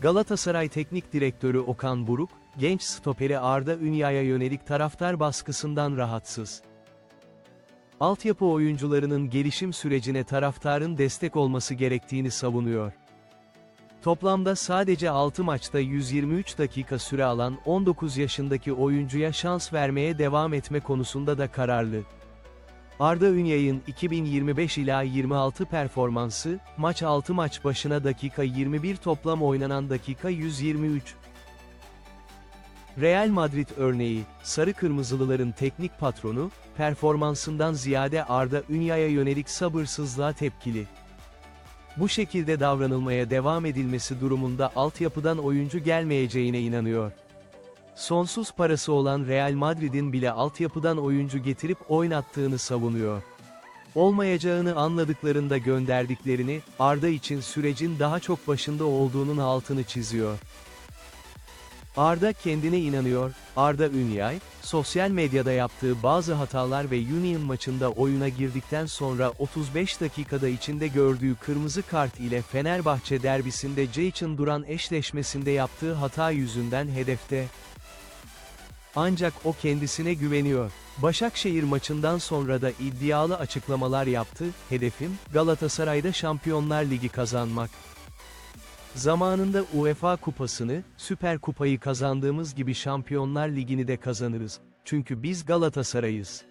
Galatasaray Teknik Direktörü Okan Buruk, genç stoperi Arda Ünya'ya yönelik taraftar baskısından rahatsız. Altyapı oyuncularının gelişim sürecine taraftarın destek olması gerektiğini savunuyor. Toplamda sadece 6 maçta 123 dakika süre alan 19 yaşındaki oyuncuya şans vermeye devam etme konusunda da kararlı. Arda Ünyay'ın 2025 ila 26 performansı, maç 6 maç başına dakika 21 toplam oynanan dakika 123. Real Madrid örneği, Sarı Kırmızılıların teknik patronu, performansından ziyade Arda Ünyay'a yönelik sabırsızlığa tepkili. Bu şekilde davranılmaya devam edilmesi durumunda altyapıdan oyuncu gelmeyeceğine inanıyor. Sonsuz parası olan Real Madrid'in bile altyapıdan oyuncu getirip oynattığını savunuyor. Olmayacağını anladıklarında gönderdiklerini, Arda için sürecin daha çok başında olduğunun altını çiziyor. Arda kendine inanıyor, Arda Ünyay, sosyal medyada yaptığı bazı hatalar ve Union maçında oyuna girdikten sonra 35 dakikada içinde gördüğü kırmızı kart ile Fenerbahçe derbisinde Ceyçin Duran eşleşmesinde yaptığı hata yüzünden hedefte. Ancak o kendisine güveniyor. Başakşehir maçından sonra da iddialı açıklamalar yaptı, hedefim, Galatasaray'da Şampiyonlar Ligi kazanmak. Zamanında UEFA kupasını, Süper Kupayı kazandığımız gibi Şampiyonlar Ligi'ni de kazanırız. Çünkü biz Galatasaray'ız.